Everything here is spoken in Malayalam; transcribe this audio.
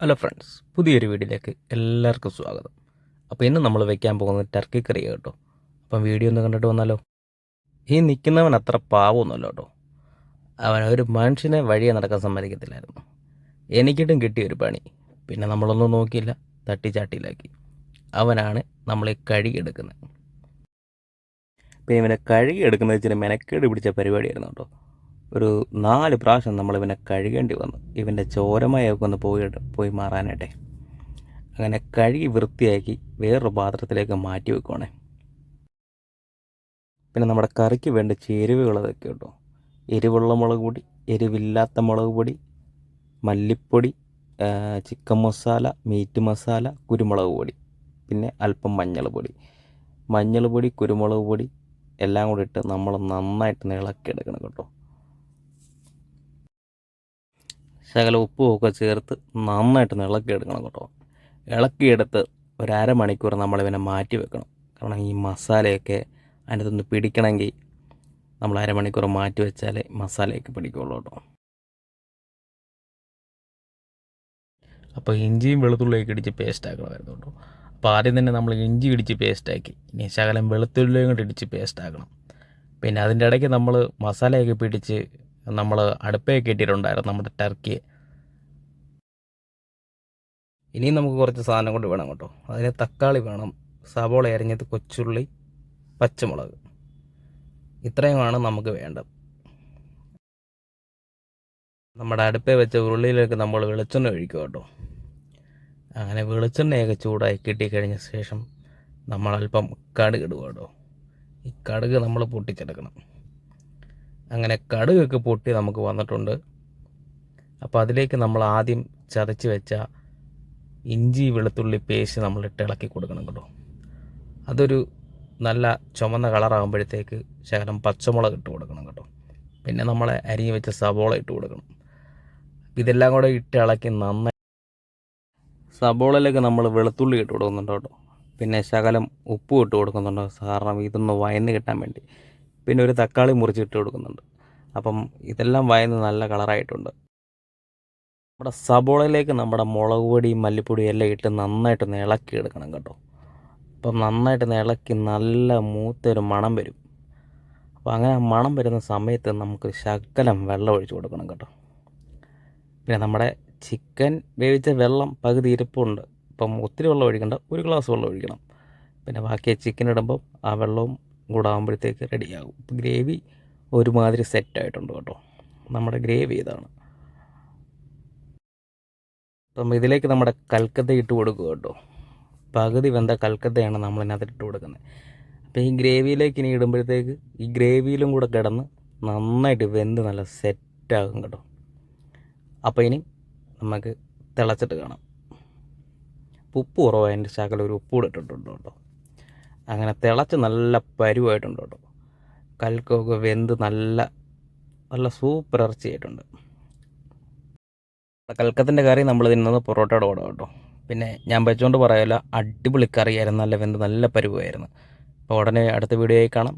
ഹലോ ഫ്രണ്ട്സ് പുതിയൊരു വീഡിയോയിലേക്ക് എല്ലാവർക്കും സ്വാഗതം. അപ്പോൾ ഇന്ന് നമ്മൾ വെക്കാൻ പോകുന്നത് ടർക്കി കറി കേട്ടോ. അപ്പം വീഡിയോ ഒന്ന് കണ്ടിട്ട് വന്നാലോ? ഈ നിൽക്കുന്നവൻ അത്ര പാവമൊന്നുമല്ല കേട്ടോ. അവൻ ഒരു മനുഷ്യനെ വഴിയെ നടക്കാൻ സമ്മതിക്കത്തില്ലായിരുന്നു. എനിക്കിട്ടും കിട്ടിയ ഒരു പണി. പിന്നെ നമ്മളൊന്നും നോക്കിയില്ല തട്ടിച്ചാട്ടിയിലാക്കി. അവനാണ് നമ്മളെ കഴുകിയെടുക്കുന്നത്. പിന്നെ ഇവനെ കഴുകിയെടുക്കുന്നത് ഇച്ചിരി മെനക്കേട് പിടിച്ച പരിപാടിയായിരുന്നു കേട്ടോ. ഒരു നാല് പ്രാവശ്യം നമ്മൾ ഇവനെ കഴുകേണ്ടി വന്നു. ഇവന്റെ ചോരമയൊക്കെ ഒന്ന് പോയി പോയി മാറാനായിട്ടെ. അങ്ങനെ കഴുകി വൃത്തിയാക്കി വേറൊരു പാത്രത്തിലേക്ക് മാറ്റി വെക്കുവാണേ. പിന്നെ നമ്മുടെ കറിക്ക് വേണ്ട ചേരുവകൾ അതൊക്കെ കേട്ടോ എരിവുള്ള മുളക് പൊടി എരിവില്ലാത്ത മുളക് പൊടി മല്ലിപ്പൊടി ചിക്കൻ മസാല മീറ്റ് മസാല കുരുമുളക് പൊടി പിന്നെ അല്പം മഞ്ഞൾ പൊടി. മഞ്ഞൾ പൊടി കുരുമുളക് പൊടി എല്ലാം കൂടി ഇട്ട് നമ്മൾ നന്നായിട്ട് ഇളക്കി എടുക്കണം കേട്ടോ. ശകല ഉപ്പും ഒക്കെ ചേർത്ത് നന്നായിട്ട് ഇളക്കിയെടുക്കണം കേട്ടോ. ഇളക്കിയെടുത്ത് ഒരു അരമണിക്കൂർ നമ്മളിവനെ മാറ്റി വെക്കണം. കാരണം ഈ മസാലയൊക്കെ അതിനകത്തൊന്ന് പിടിക്കണമെങ്കിൽ നമ്മൾ അരമണിക്കൂർ മാറ്റി വെച്ചാലേ മസാലയൊക്കെ പിടിക്കുള്ളൂ കേട്ടോ. അപ്പോൾ ഇഞ്ചിയും വെളുത്തുള്ളിയൊക്കെ ഇടിച്ച് പേസ്റ്റ് ആക്കണമായിരുന്നു കേട്ടോ. അപ്പോൾ ആദ്യം തന്നെ നമ്മൾ ഇഞ്ചി ഇടിച്ച് പേസ്റ്റ് ആക്കി. ഇനി ശകലം വെളുത്തുള്ളിയും കൂടി ഇടിച്ച് പേസ്റ്റ് ആക്കണം. പിന്നെ അതിന്റെ ഇടയ്ക്ക് നമ്മൾ മസാലയൊക്കെ പിടിച്ച് നമ്മൾ അടുപ്പേ ഇട്ടിട്ടുണ്ടായിരുന്നു നമ്മുടെ ടർക്കി ഇനിയും നമുക്ക് കുറച്ച് സാധനം കൊണ്ട് വേണം കേട്ടോ. അതിന് തക്കാളി വേണം സവോള അരിഞ്ഞത് കൊച്ചുള്ളി പച്ചമുളക്. ഇത്രയുമാണ് നമുക്ക് വേണ്ടത്. നമ്മുടെ അടുപ്പേ വെച്ച ഉരുളിയിലേക്ക് നമ്മൾ വെളിച്ചെണ്ണ ഒഴിക്കുക കേട്ടോ. അങ്ങനെ വെളിച്ചെണ്ണയൊക്കെ ചൂടായി കിട്ടിക്കഴിഞ്ഞ ശേഷം നമ്മൾ അല്പം കടുക് കേട്ടോ. ഈ കടുക് നമ്മൾ പൊട്ടിച്ചെടുക്കണം. അങ്ങനെ കടുകൊക്കെ പൊട്ടി നമുക്ക് വന്നിട്ടുണ്ട്. അപ്പോൾ അതിലേക്ക് നമ്മൾ ആദ്യം ചതച്ച് വെച്ച ഇഞ്ചി വെളുത്തുള്ളി പേസ്റ്റ് നമ്മൾ ഇട്ട് ഇളക്കി കൊടുക്കണം കേട്ടോ. അതൊരു നല്ല ചുമന്ന കളറാകുമ്പോഴത്തേക്ക് ശകലം പച്ചമുളക് ഇട്ട് കൊടുക്കണം കേട്ടോ. പിന്നെ നമ്മൾ അരിഞ്ഞ് വെച്ച സബോള ഇട്ട് കൊടുക്കണം. ഇതെല്ലാം കൂടെ ഇട്ട് ഇളക്കി നന്നായി സബോളയിലേക്ക് നമ്മൾ വെളുത്തുള്ളി ഇട്ട് കൊടുക്കുന്നുണ്ട് കേട്ടോ. പിന്നെ ശകലം ഉപ്പും ഇട്ട് കൊടുക്കുന്നുണ്ട്. കാരണം ഇതൊന്ന് വയന്ന് കിട്ടാൻ വേണ്ടി. പിന്നെ ഒരു തക്കാളി മുറിച്ചിട്ട് കൊടുക്കുന്നുണ്ട്. അപ്പം ഇതെല്ലാം വയന്ന് നല്ല കളറായിട്ടുണ്ട്. നമ്മുടെ സബോളയിലേക്ക് നമ്മുടെ മുളക് പൊടി മല്ലിപ്പൊടി എല്ലാം ഇട്ട് നന്നായിട്ടൊന്ന് ഇളക്കി എടുക്കണം കേട്ടോ. അപ്പം നന്നായിട്ടൊന്ന് ഇളക്കി നല്ല മൂത്തൊരു മണം വരും. അപ്പോൾ അങ്ങനെ മണം വരുന്ന സമയത്ത് നമുക്ക് ശകലം വെള്ളം ഒഴിച്ച് കൊടുക്കണം കേട്ടോ. പിന്നെ നമ്മുടെ ചിക്കൻ വേവിച്ച വെള്ളം പകുതി ഇരിപ്പുണ്ട്. അപ്പം ഒത്തിരി വെള്ളം ഒഴിക്കേണ്ട ഒരു ഗ്ലാസ് വെള്ളം ഒഴിക്കണം. പിന്നെ ബാക്കി ചിക്കൻ ഇടുമ്പോൾ ആ വെള്ളവും കൂടെ ആകുമ്പോഴത്തേക്ക് റെഡിയാകും. ഇപ്പോൾ ഗ്രേവി ഒരുമാതിരി സെറ്റായിട്ടുണ്ട് കേട്ടോ. നമ്മുടെ ഗ്രേവി ഇതാണ്. അപ്പം ഇതിലേക്ക് നമ്മുടെ കൽക്കത്ത ഇട്ട് കൊടുക്കുക കേട്ടോ. പകുതി വെന്ത കൽക്കത്തയാണ് നമ്മളിതിനകത്ത് ഇട്ട് കൊടുക്കുന്നത്. അപ്പോൾ ഈ ഗ്രേവിയിലേക്ക് ഇനി ഇടുമ്പോഴത്തേക്ക് ഈ ഗ്രേവിയിലും കൂടെ കിടന്ന് നന്നായിട്ട് വെന്ത് നല്ല സെറ്റാകും കേട്ടോ. അപ്പോൾ ഇനി നമുക്ക് തിളച്ചിട്ട് കാണാം. ഉപ്പ് കുറവായതിന്റെ ശകലം ഒരു ഉപ്പ് കൂടെ ഇട്ടിട്ടുണ്ട് കേട്ടോ. അങ്ങനെ തിളച്ച് നല്ല പരുവായിട്ടുണ്ട് കേട്ടോ. കൽക്കൊക്കെ വെന്ത് നല്ല നല്ല സൂപ്പർ ഇറച്ചിയായിട്ടുണ്ട്. കൽക്കത്തിന്റെ കറി നമ്മൾ തിന്നുന്നത് പൊറോട്ടയുടെ കൂടെ കേട്ടോ. പിന്നെ ഞാൻ വെച്ചുകൊണ്ട് പറയല്ല അടിപൊളി കറിയായിരുന്നു. നല്ല വെന്ത് നല്ല പരുവായിരുന്നു. അപ്പോൾ ഉടനെ അടുത്ത വീഡിയോയിൽ കാണാം.